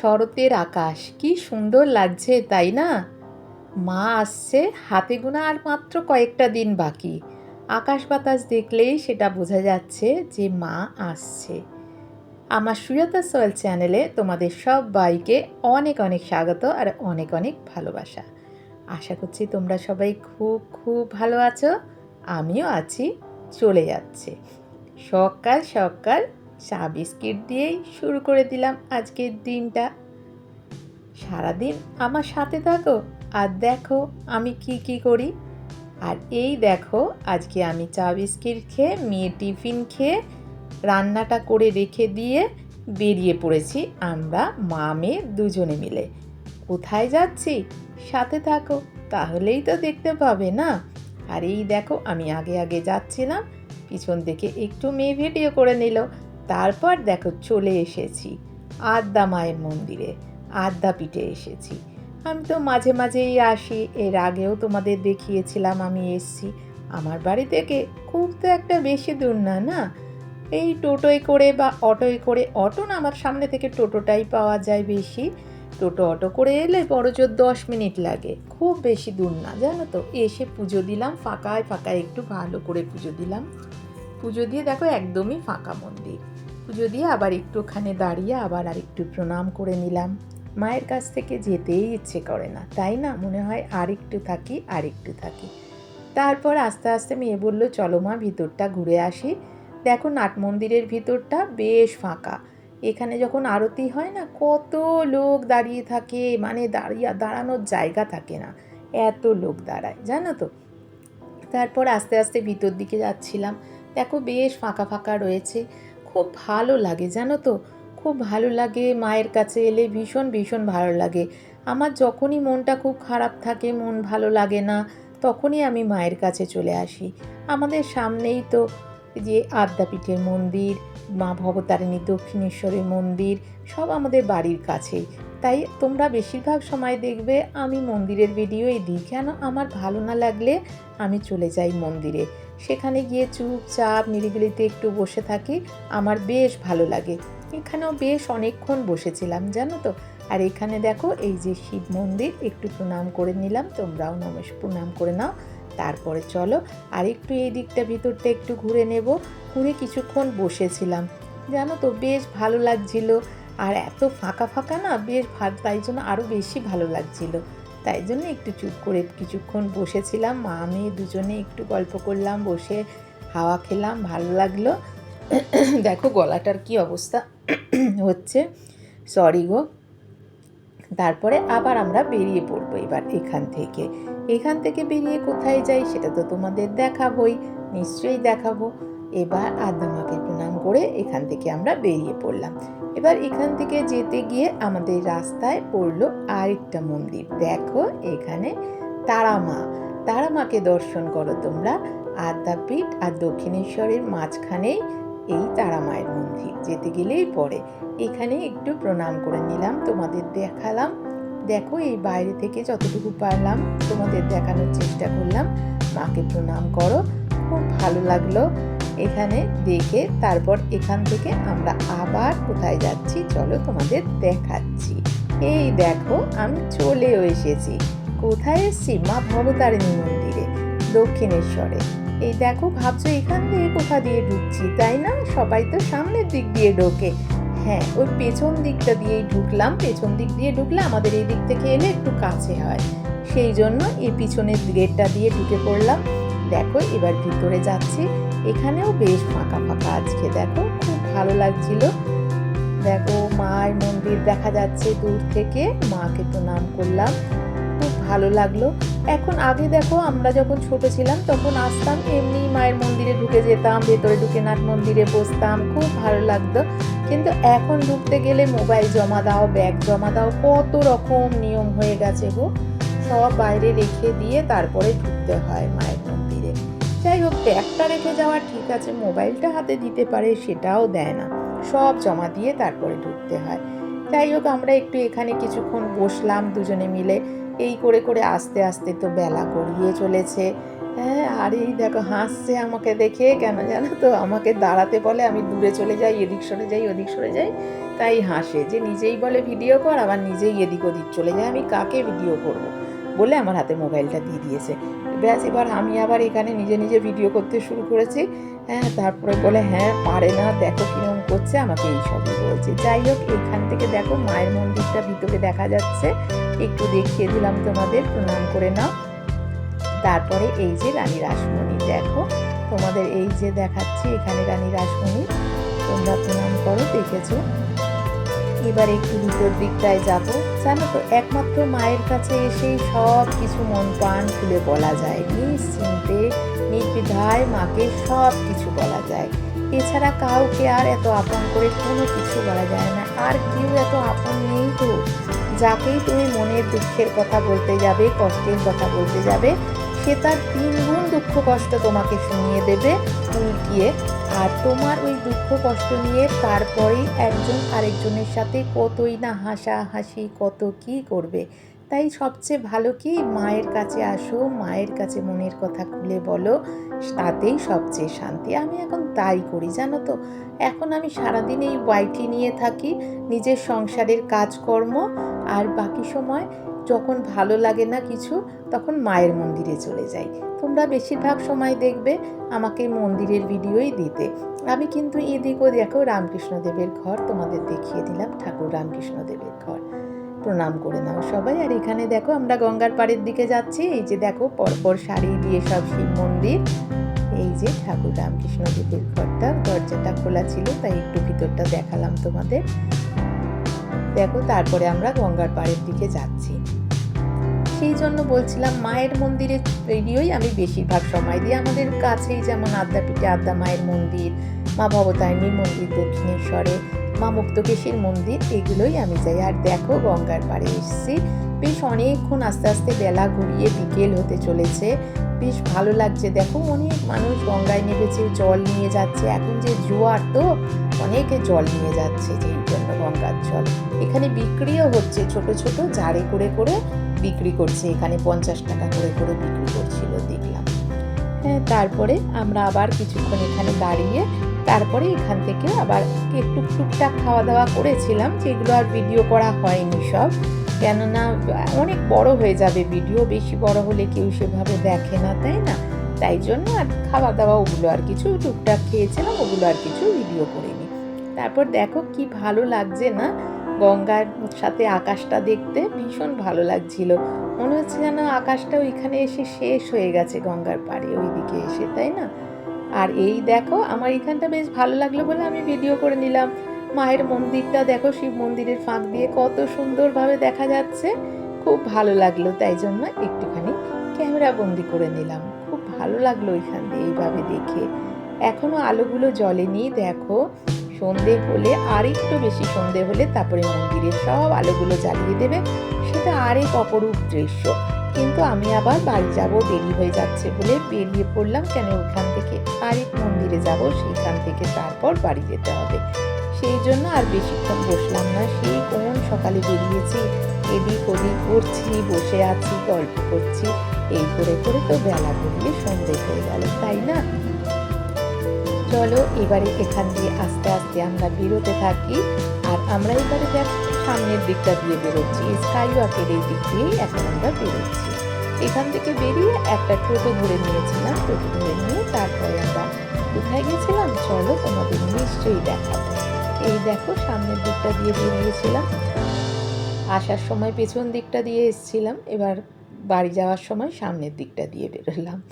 শরতের আকাশ, কি সুন্দর লাগছে, তাই না? মা আসছে, হাতে গোনা আর মাত্র কয়েকটা দিন বাকি। আকাশ বাতাস দেখলেই সেটা বোঝা যাচ্ছে যে মা আসছে। আমার সুজাতা সয়েল চ্যানেলে তোমাদের সব বাইকে অনেক অনেক স্বাগত আর অনেক অনেক ভালোবাসা। আশা করছি তোমরা সবাই খুব খুব ভালো আছো। আমিও আছি, চলে যাচ্ছে। সকাল সকাল চা বিস্কিট দিয়েই শুরু করে দিলাম আজকের দিনটা। সারাদিন আমার সাথে থাকো আর দেখো আমি কি কি করি। আর এই দেখো আজকে আমি চা বিস্কিট খেয়ে, মেয়ে টিফিন খেয়ে, রান্নাটা করে রেখে দিয়ে বেরিয়ে পড়েছি আমরা মা, মেয়ে দুজনে মিলে। কোথায় যাচ্ছি? সাথে থাকো, তাহলেই তো দেখতে পাবে না। আর এই দেখো আমি আগে আগে যাচ্ছিলাম, পিছন থেকে একটু মেয়ে ভিডিও করে নিল। তারপর দেখো চলে এসেছি আদ্যা মায়ের মন্দিরে, আদ্যা পিঠে এসেছি। আমি তো মাঝে মাঝেই আসি, এর আগেও তোমাদের দেখিয়েছিলাম, আমি এসছি। আমার বাড়ি থেকে খুব তো একটা বেশি দূর না না? এই টোটোয় করে বা অটোয় করে, অটো না আমার সামনে থেকে টোটোটাই পাওয়া যায় বেশি। টোটো অটো করে এলে বড় জোর দশ মিনিট লাগে, খুব বেশি দূর না, জানো তো? এসে পুজো দিলাম, ফাঁকায় ফাঁকায় একটু ভালো করে পুজো দিলাম। পুজো দিয়ে দেখো একদমই ফাঁকা মন্দির। পুজো দিয়ে আবার একটুখানে দাঁড়িয়ে আবার আর একটু প্রণাম করে নিলাম। মায়ের কাছ থেকে যেতেই ইচ্ছে করে না, তাই না? মনে হয় আর একটু থাকি আর একটু থাকি। তারপর আস্তে আস্তে মেয়ে বলল, চলো মা, ভিতরটা ঘুরে আসি। দেখো নাট মন্দিরের ভিতরটা বেশ ফাঁকা। এখানে যখন আরতি হয় না, কত লোক দাঁড়িয়ে থাকে। মানে দাঁড়িয়ে, দাঁড়ানোর জায়গা থাকে না। এত লোক দাঁড়ায়, জানো তো? তারপর আস্তে আস্তে ভিতর দিকে যাচ্ছিলাম। দেখো বেশ ফাঁকা ফাঁকা রয়েছে। খুব ভালো লাগে, জানো তো? খুব ভালো লাগে, মায়ের কাছে এলে ভীষণ ভীষণ ভালো লাগে। আমার যখনই মনটা খুব খারাপ থাকে, মন ভালো লাগে না, তখনই আমি মায়ের কাছে চলে আসি। আমাদের সামনেই তো যে আদ্যাপীঠের মন্দির, মা ভবতারিণী দক্ষিণেশ্বরের মন্দির, সব আমাদের বাড়ির কাছেই। তাই তোমরা বেশিরভাগ সময় দেখবে আমি মন্দিরের ভিডিওই দিই। কেন? আমার ভালো না লাগলে আমি চলে যাই মন্দিরে। সেখানে গিয়ে চুপচাপ নিরিবিলিতে একটু বসে থাকি। আমার বেশ ভালো লাগে। এখানেও বেশ অনেকক্ষণ বসেছিলাম, জানো তো? আর এখানে দেখো, এই যে শিব মন্দির, একটু প্রণাম করে নিলাম। তোমরাও নমস, প্রণাম করে নাও। তারপরে চলো, আর একটু এই দিকটা ভিতরটা একটু ঘুরে নেব। ঘুরে কিছুক্ষণ বসেছিলাম। জানো তো, বেশ ভালো লাগছিল। আর এত ফাঁকা ফাঁকা না, বেশ ভালো তাই জন্য আরও বেশি ভালো লাগছিল। তাই জন্য একটু চুপ করে কিছুক্ষণ বসেছিলাম। মা মেয়ে দুজনে একটু গল্প করলাম, বসে হাওয়া খেলাম, ভালো লাগল। দেখো গলাটার কি অবস্থা হচ্ছে। সরি গো। তারপরে আবার আমরা বেরিয়ে পড়ব এবার এখান থেকে। এখান থেকে বেরিয়ে কোথায় যাই সেটা তো তোমাদের দেখাবই, নিশ্চয়ই দেখাবো। এবার আদামাকে প্রণাম করে এখান থেকে আমরা বেরিয়ে পড়লাম। এবার এখান থেকে যেতে গিয়ে আমাদের রাস্তায় পড়ল আরেকটা মন্দির। দেখো এখানে তারামা। তারামাকে দর্শন করো তোমরা। আদ্যাপীঠ আর দক্ষিণেশ্বরের মাঝখানেই এই তারামায়ের মন্দির। যেতে গেলেই পরে। এখানে একটু প্রণাম করে নিলাম, তোমাদের দেখালাম। দেখো এই বাইরে থেকে যতটুকু পারলাম, তোমাদের দেখানোর চেষ্টা করলাম। মাকে প্রণাম করো। খুব ভালো লাগল। এখানে দেখে তারপর এখান থেকে আমরা আবার কোথায় যাচ্ছি? চলো তোমাদের দেখাচ্ছি। এই দেখো, আমি চলেও এসেছি। কোথায় এসেছি? মা ভবতারিণী মন্দিরে, দক্ষিণেশ্বরে। এই দেখো, ভাবছ এখান দিয়ে কোথা দিয়ে ঢুকছি, তাই না? সবাই তো সামনের দিক দিয়ে ঢোকে। হ্যাঁ ওই পেছন দিকটা দিয়েই ঢুকলাম। পেছন দিক দিয়ে ঢুকলে আমাদের এই দিক থেকে এলে একটু কাছে হয়। সেই জন্য এই পিছনের গেটটা দিয়ে ঢুকে পড়লাম। দেখো, এবার ভিতরে যাচ্ছি। এখানেও বেশ ফাঁকা ফাঁকা আজকে। দেখো, খুব ভালো লাগছিল। দেখো, মায়ের মন্দির দেখা যাচ্ছে দূর থেকে। মাকে প্রণাম করলাম। খুব ভালো লাগল। এখন আগে দেখো, আমরা যখন ছোট ছিলাম, তখন আসতাম, এমনি মায়ের মন্দিরে ঢুকে যেতাম, ভেতরে ঢুকে নাট মন্দিরে বসতাম, খুব ভালো লাগতো। কিন্তু এখন ঢুকতে গেলে মোবাইল জমা দাও, ব্যাগ জমা দাও, কত রকম নিয়ম হয়ে গেছে গো। সব বাইরে রেখে দিয়ে তারপরে ঢুকতে হয় মায়ের যাই হোক, ব্যাগটা রেখে যাওয়া ঠিক আছে, মোবাইলটা হাতে দিতে পারে, সেটাও দেয় না। সব জমা দিয়ে তারপরে ঢুকতে হয়। যাই হোক, আমরা একটু এখানে কিছুক্ষণ বসলাম দুজনে মিলে। এই করে করে আস্তে আস্তে তো বেলা গড়িয়ে চলেছে। হ্যাঁ আর এই দেখো, হাসছে আমাকে দেখে, কেন জানো তো? আমাকে দাঁড়াতে বলে, আমি দূরে চলে যাই, এদিক সরে যাই, ওদিক সরে যাই, তাই হাসে। যে নিজেই বলে ভিডিও কর, আবার নিজেই এদিক ওদিক চলে যায়। আমি কাকে ভিডিও করব? বলে আমার হাতে মোবাইলটা দিয়ে দিয়েছে। ব্যাস, এবার আমি আবার এখানে নিজে নিজে ভিডিও করতে শুরু করেছি। হ্যাঁ তারপরে বলে হ্যাঁ পারে না, দেখো কীরকম করছে, আমাকে এই সবই বলছে। যাই হোক, এখান থেকে দেখো মায়ের মন্দিরটা ভিতরে দেখা যাচ্ছে। একটু দেখিয়ে দিলাম তোমাদের, প্রণাম করে নাও। তারপরে এই যে রানী রাসমণি, দেখো তোমাদের এই যে দেখাচ্ছি, এখানে রানী রাসমণি, তোমরা প্রণাম করো, দেখেছ? এবার একটু ভিতর দিকটায় যাব। জানো তো, একমাত্র মায়ের কাছে এসেই সব কিছু মন প্রাণ খুলে বলা যায়। নিশ্চিন্তে নির্বিধায় মাকে সব কিছু বলা যায়। এছাড়া কাউকে আর এত আপন করে কোনো কিছু বলা যায় না। আর কেউ এত আপন নেই তো। যাকেই তুমি মনের দুঃখের কথা বলতে যাবে, কষ্টের কথা বলতে যাবে সে তার তিনগুণ দুঃখ কষ্ট তোমাকে শুনিয়ে দেবে? উল্টিয়ে আর তোমার ওই দুঃখ কষ্ট নিয়ে তারপরেই একজন আরেকজনের সাথে কতই না হাসাহাসি, কত কি করবে? তাই সবচেয়ে ভালো কি মায়ের কাছে আসো, মায়ের কাছে মনের কথা খুলে বলো, তাতেই সবচেয়ে শান্তি। আমি এখন তাই করি, জানো তো? এখন আমি সারাদিন এই ওয়াইটি নিয়ে থাকি, নিজের সংসারের কাজকর্ম, আর বাকি সময় যখন ভালো লাগে না কিছু, তখন মায়ের মন্দিরে চলে যাই। তোমরা বেশিরভাগ সময় দেখবে আমাকে মন্দিরের ভিডিওই দিতে। আমি কিন্তু এদিকও দেখো, রামকৃষ্ণদেবের ঘর তোমাদের দেখিয়ে দিলাম, ঠাকুর রামকৃষ্ণদেবের ঘর। প্রণাম করে নাও সবাই। আর এখানে দেখো আমরা গঙ্গার পাড়ের দিকে যাচ্ছি। এই যে দেখো পরপর শাড়ি দিয়ে সব শিব মন্দির। এই যে ঠাকুর রামকৃষ্ণদেবের ঘরটা। দরজাটা খোলা ছিল, তাই একটু ভিতরটা দেখালাম তোমাদের। দেখো তারপরে আমরা গঙ্গার পাড়ের দিকে যাচ্ছি। সেই জন্য বলছিলাম মায়ের মন্দিরের ভিডিওই আমি বেশিরভাগ সময় দিই। আমাদের কাছেই যেমন আদ্যাপীঠে আদ্যা মায়ের মন্দির, মা ভবতারিণীর মন্দির, দক্ষিণেশ্বরে মা মুক্তকেশীর মন্দির, এগুলোই আমি যাই। আর দেখো, গঙ্গার পাড়ে এসেছি। বেশ অনেকক্ষণ আস্তে আস্তে বেলা ঘুরিয়ে বিকেল হতে চলেছে। বেশ ভালো লাগছে। দেখো, অনেক মানুষ গঙ্গায় নেমেছে, জল নিয়ে যাচ্ছে। এখন যে জোয়ার তো, অনেকে জল নিয়ে যাচ্ছে যেই জন্য গঙ্গার জল। এখানে বিক্রিও হচ্ছে, ছোট ছোট জারে করে করে বিক্রি করছে। এখানে পঞ্চাশ টাকা করে করে বিক্রি করছিল, দেখলাম। হ্যাঁ তারপরে আমরা আবার কিছুক্ষণ এখানে দাঁড়িয়ে তারপরে এখান থেকে আবার একটু টুকটাক খাওয়া দাওয়া করেছিলাম, যেগুলো আর ভিডিও করা হয়নি সব। কেননা, অনেক বড় হয়ে যাবে ভিডিও বেশি বড় হলে কেউ সেভাবে দেখে না, তাই না? তাই জন্য আর খাওয়া দাওয়া ওগুলো আর কিছু টুকটাক খেয়েছিলাম, ওগুলো আর কিছু ভিডিও করিনি। তারপর দেখো কি ভালো লাগছে না? গঙ্গার সাথে আকাশটা দেখতে ভীষণ ভালো লাগছিল। মনে হচ্ছে যেন আকাশটা ওইখানে এসে শেষ হয়ে গেছে গঙ্গার পাড়ে, ওইদিকে এসে, তাই না? আর এই দেখো, আমার এখানটা বেশ ভালো লাগল বলে আমি ভিডিও করে নিলাম। মায়ের মন্দিরটা দেখো, শিব মন্দিরের ফাঁক দিয়ে কত সুন্দরভাবে দেখা যাচ্ছে। খুব ভালো লাগল, তাই জন্য একটুখানি ক্যামেরা বন্দি করে নিলাম। খুব ভালো লাগল ওইখান দিয়ে এইভাবে দেখে। এখনও আলোগুলো জ্বলেনি, দেখো। সন্ধে হলে আর একটু বেশি সন্ধে হলে তারপরে মন্দিরের সব আলোগুলো জ্বালিয়ে দেবে। সেটা আরেক অপরূপ দৃশ্য। কিন্তু আমি আবার বাড়ি যাব, দেরি হয়ে যাচ্ছে বলে বেরিয়ে পড়লাম কেন ওখান? থেকে আরেক মন্দিরে যাব সেইখান থেকে তারপর বাড়ি যেতে হবে। সেই জন্য আর বেশিক্ষণ বসলাম না। সেই কোন সকালে বেরিয়েছি, এদিক ওদিক করছি বসে আছি, গল্প করছি, এই করে করে তো বেলা ঘুরিয়ে সন্ধে হয়ে গেল, তাই না? চলো এবারে এখান দিয়ে আস্তে আস্তে আমরা বেরোতে থাকি। আর আমরা এবারে দেখ, সামনের দিকটা দিয়ে বেরোচ্ছি স্কাই ওয়াকের এই দিক দিয়েই এখন আমরা বেরোচ্ছি। এখান থেকে বেরিয়ে একটা টোটো ধরে নিয়েছিলাম। টোটো ধরে নিয়ে তারপরে আমরা কোথায় গেছিলাম? চলো তোমাদের নিশ্চয়ই দেখাবো। এই দেখো, সামনের দিকটা দিয়ে বেরিয়েছিলাম। আসার সময় পেছন দিকটা দিয়ে এসছিলাম। এবার বাড়ি যাওয়ার সময় সামনের দিকটা দিয়ে বেরোলাম।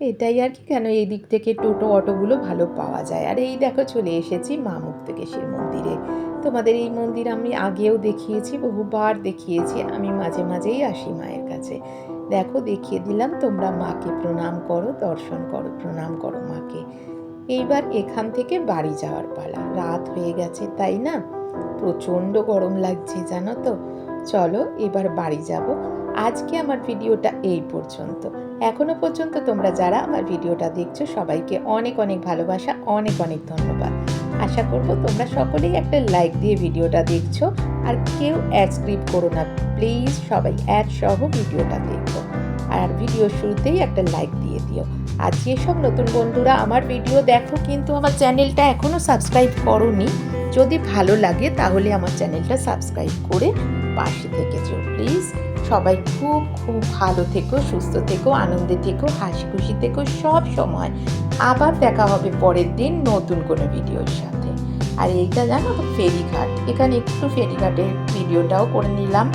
এটাই আর কি, কেন এই দিক থেকে টোটো, অটোগুলো ভালো পাওয়া যায়। আর এই দেখো, চলে এসেছি মা মুক্তকেশীর মন্দিরে। তোমাদের এই মন্দির আমি আগেও দেখিয়েছি, বহুবার দেখিয়েছি। আমি মাঝে মাঝেই আসি মায়ের কাছে। দেখো, দেখিয়ে দিলাম, তোমরা মাকে প্রণাম করো, দর্শন করো, প্রণাম করো মাকে। এইবার এখান থেকে বাড়ি যাওয়ার পালা। রাত হয়ে গেছে, তাই না? প্রচণ্ড গরম লাগছে, জানো তো। চলো, এবার বাড়ি যাব। আজকে আমার ভিডিওটা এই পর্যন্ত। এখনও পর্যন্ত তোমরা যারা আমার ভিডিওটা দেখছ, সবাইকে অনেক অনেক ভালোবাসা, অনেক অনেক ধন্যবাদ। আশা করব তোমরা সকলেই একটা লাইক দিয়ে ভিডিওটা দেখছ। আর কেউ অ্যাড স্ক্রিপ্ট করো না প্লিজ সবাই অ্যাড সহ ভিডিওটা দেখো। আর ভিডিও শুরুতেই একটা লাইক দিয়ে দিও। আর যেসব নতুন বন্ধুরা আমার ভিডিও দেখো কিন্তু আমার চ্যানেলটা এখনও সাবস্ক্রাইব করোনি, যদি ভালো লাগে তাহলে আমার চ্যানেলটা সাবস্ক্রাইব করে পাশে থেকে যেও প্লিজ সবাই খুব খুব ভালো থেকো, সুস্থ থেকো, আনন্দে থেকো, হাসি খুশি থেকো সব সময়। আবার দেখা হবে পরের দিন নতুন কোনো ভিডিওর সাথে। আর এইটা জানো ফেরিঘাট। এখানে একটু ফেরিঘাটের ভিডিওটাও করে নিলাম।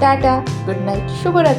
টাটা গুড নাইট শুভরাত্রি।